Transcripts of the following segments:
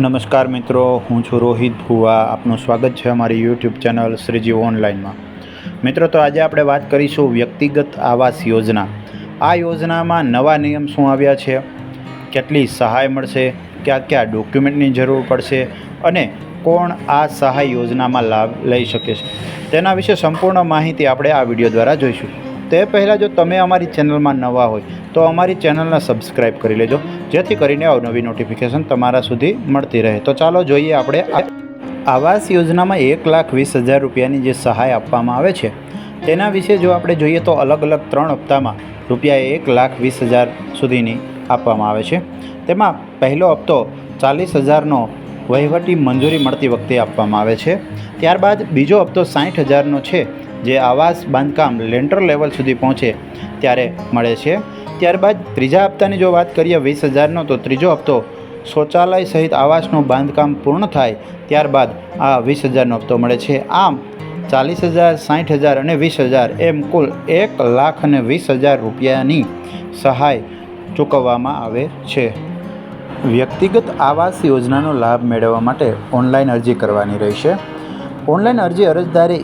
નમસ્કાર મિત્રો, હું છું રોહિત ભુવા. આપનું સ્વાગત છે અમારી યુટ્યુબ ચેનલ શ્રીજી ઓનલાઈનમાં મિત્રો, તો આજે આપણે વાત કરીશું વ્યક્તિગત આવાસ યોજના. આ યોજનામાં નવા નિયમ શું આવ્યા છે? કેટલી સહાય મળશે? કયા કયા ડોક્યુમેન્ટની જરૂર પડશે? અને કોણ આ સહાય યોજનામાં લાભ લઈ શકે છે? તેના વિશે સંપૂર્ણ માહિતી આપણે આ વીડિયો દ્વારા જોઈશું. તે પહેલાં જો તમે અમારી ચેનલમાં નવા હોય, તો અમારી ચેનલને સબસ્ક્રાઈબ કરી લેજો, જેથી કરીને અવનવી નોટિફિકેશન તમારા સુધી મળતી રહે. તો ચાલો જોઈએ આપણે આવાસ યોજનામાં એક લાખ વીસ હજાર રૂપિયાની જે સહાય આપવામાં આવે છે, તેના વિશે જો આપણે જોઈએ તો અલગ અલગ ત્રણ હપ્તામાં રૂપિયા એક લાખ વીસ હજાર સુધીની આપવામાં આવે છે. તેમાં પહેલો હપ્તો ચાલીસ હજારનો વહીવટી મંજૂરી મળતી વખતે આપવામાં આવે છે. ત્યારબાદ બીજો હપ્તો સાઠ હજારનો છે. જે આવાસ, બાંધકામ લેન્ટર લેવલ સુધી પહોંચે ત્યારે મળે છે. ત્યારબાદ ત્રીજા હપ્તાની જો વાત કરીએ વીસ હજારનો, તો ત્રીજો હપ્તો શૌચાલય સહિત આવાસનું બાંધકામ પૂર્ણ થાય ત્યારબાદ આ વીસ હજારનો હપ્તો મળે છે. આમ ચાલીસ હજાર સાઠ હજાર અને વીસ હજાર એમ કુલ એક લાખ અને વીસ હજાર રૂપિયાની સહાય ચૂકવવામાં આવે છે. વ્યક્તિગત આવાસ યોજનાનો લાભ મેળવવા માટે ઓનલાઈન અરજી કરવાની રહેશે. ઓનલાઈન અરજી અરજદારે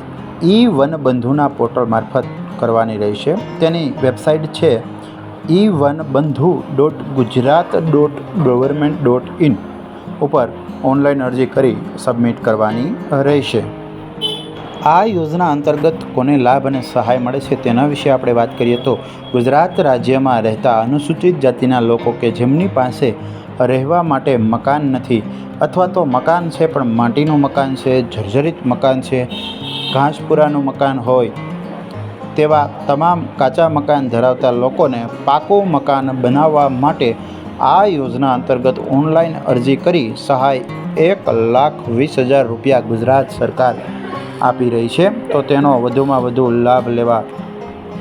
ઈ વનબંધુના પોર્ટલ મારફત કરવાની રહેશે. તેની વેબસાઇટ છે e Vanbandhu dot Gujarat dot government dot in ઉપર ઓનલાઈન અરજી કરી સબમિટ કરવાની રહેશે. આ યોજના અંતર્ગત કોને લાભ અને સહાય મળે છે તેના વિશે આપણે વાત કરીએ તો ગુજરાત રાજ્યમાં રહેતા અનુસૂચિત જાતિના લોકો કે જેમની પાસે રહેવા માટે મકાન નથી. અથવા તો મકાન છે, પણ માટીનું મકાન છે, જર્જરિત મકાન છે, ઘાસપુરાનું મકાન હોય, તેવા તમામ કાચા મકાન ધરાવતા લોકોને પાકું મકાન બનાવવા માટે આ યોજના અંતર્ગત ઓનલાઈન અરજી કરી સહાય એક લાખ વીસ હજાર રૂપિયા ગુજરાત સરકાર આપી રહી છે. તો તેનો વધુમાં વધુ લાભ લેવા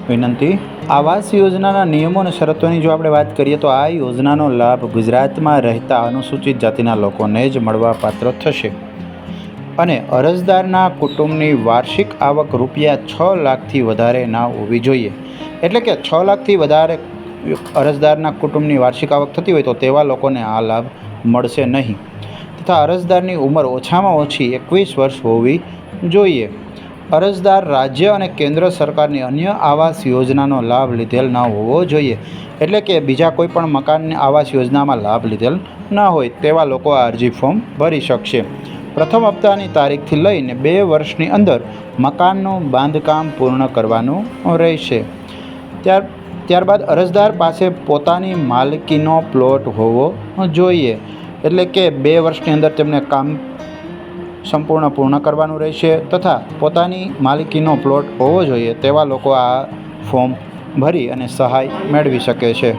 વિનંતી. આવાસ યોજનાના નિયમો અને શરતોની જો આપણે વાત કરીએ તો આ યોજનાનો લાભ ગુજરાતમાં રહેતા અનુસૂચિત જાતિના લોકોને જ મળવા પાત્ર થશે. અને અરજદારના કુટુંબની વાર્ષિક આવક રૂપિયા છ લાખથી વધારે ના હોવી જોઈએ. એટલે કે છ લાખથી વધારે અરજદારના કુટુંબની વાર્ષિક આવક થતી હોય તો તેવા લોકોને આ લાભ મળશે નહીં. તથા અરજદારની ઉંમર ઓછામાં ઓછી એકવીસ વર્ષ હોવી જોઈએ. અરજદાર રાજ્ય અને કેન્દ્ર સરકારની અન્ય આવાસ યોજનાનો લાભ લીધેલ ન હોવો જોઈએ. એટલે કે બીજા કોઈ પણ મકાનની આવાસ યોજનામાં લાભ લીધેલ ન હોય તેવા લોકો આ અરજી ફોર્મ ભરી શકશે. પ્રથમ હપ્તાની તારીખથી લઈને બે વર્ષની અંદર મકાનનું બાંધકામ પૂર્ણ કરવાનું રહેશે. ત્યાર, ત્યારબાદ અરજદાર પાસે પોતાની માલકીનો પ્લોટ હોવો જોઈએ. એટલે કે બે વર્ષની અંદર તેમને કામ સંપૂર્ણ પૂર્ણ કરવાનું રહેશે તથા પોતાની માલિકીનો પ્લોટ હોવો જોઈએ તેવા લોકો આ ફોર્મ ભરી અને સહાય મેળવી શકે છે.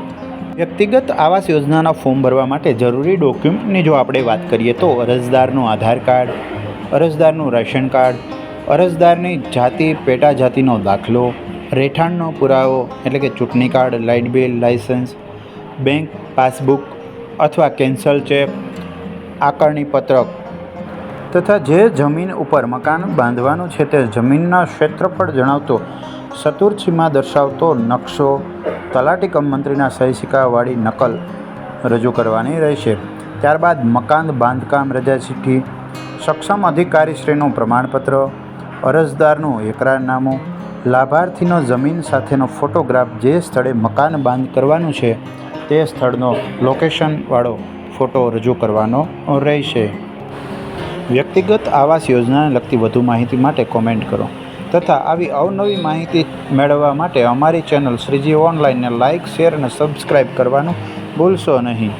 વ્યક્તિગત આવાસ યોજનાના ફોર્મ ભરવા માટે જરૂરી ડોક્યુમેન્ટની જો આપણે વાત કરીએ તો અરજદારનું આધાર કાર્ડ, અરજદારનું રેશન કાર્ડ, અરજદારની જાતિ પેટા જાતિનો દાખલો, રહેઠાણનો પુરાવો એટલે કે ચૂંટણી card, light bill, licence, bank passbook અથવા કેન્સલ ચેક આકારણી પત્રક તથા જે જમીન ઉપર મકાન બાંધવાનું છે તે જમીનના ક્ષેત્રફળ જણાવતો ચતુર્થીમાં દર્શાવતો નકશો તલાટી કમ મંત્રીના સહી સિક્કાવાળી નકલ રજૂ કરવાની રહેશે. ત્યારબાદ મકાન બાંધકામ રજા ચિઠ્ઠી, સક્ષમ અધિકારીશ્રીનું પ્રમાણપત્ર, અરજદારનું એકરારનામું, લાભાર્થીનો જમીન સાથેનો ફોટોગ્રાફ જે સ્થળે મકાન બાંધ કરવાનું છે તે સ્થળનો લોકેશનવાળો ફોટો રજૂ કરવાનો રહેશે. વ્યક્તિગત આવાસ યોજનાને લગતી વધુ માહિતી માટે કોમેન્ટ કરો તથા આવી અવનવી માહિતી મેળવવા માટે અમારી ચેનલ શ્રીજી ઓનલાઈનને લાઇક શેર અને સબસ્ક્રાઈબ કરવાનું ભૂલશો નહીં.